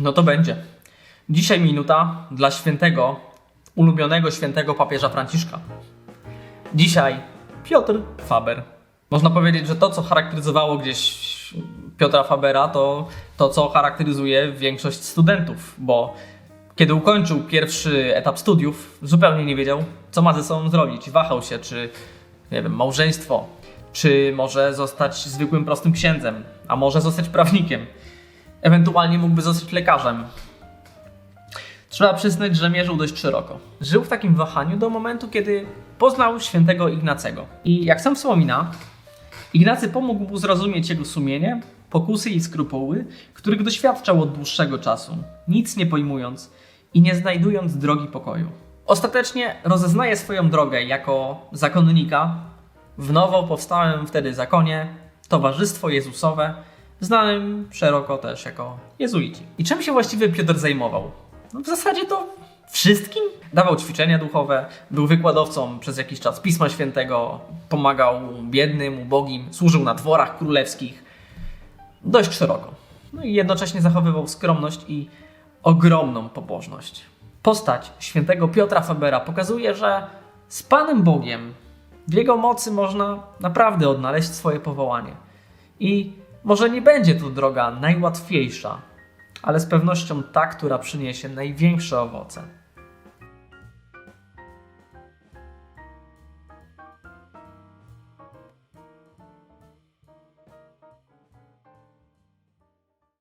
No to będzie. Dzisiaj minuta dla świętego, ulubionego świętego papieża Franciszka. Dzisiaj Piotr Faber. Można powiedzieć, że to, co charakteryzowało gdzieś Piotra Fabera, to to, co charakteryzuje większość studentów, bo kiedy ukończył pierwszy etap studiów, zupełnie nie wiedział, co ma ze sobą zrobić. Wahał się, czy, nie wiem, małżeństwo, czy może zostać zwykłym, prostym księdzem, a może zostać prawnikiem. Ewentualnie mógłby zostać lekarzem. Trzeba przyznać, że mierzył dość szeroko. Żył w takim wahaniu do momentu, kiedy poznał świętego Ignacego. I jak sam wspomina, Ignacy pomógł mu zrozumieć jego sumienie, pokusy i skrupuły, których doświadczał od dłuższego czasu, nic nie pojmując i nie znajdując drogi pokoju. Ostatecznie rozeznaje swoją drogę jako zakonnika w nowo powstałym wtedy zakonie Towarzystwo Jezusowe, znanym szeroko też jako jezuici. I czym się właściwie Piotr zajmował? No w zasadzie to wszystkim. Dawał ćwiczenia duchowe, był wykładowcą przez jakiś czas Pisma Świętego, pomagał biednym, ubogim, służył na dworach królewskich. Dość szeroko. No i jednocześnie zachowywał skromność i ogromną pobożność. Postać świętego Piotra Fabera pokazuje, że z Panem Bogiem w Jego mocy można naprawdę odnaleźć swoje powołanie. I może nie będzie to droga najłatwiejsza, ale z pewnością ta, która przyniesie największe owoce.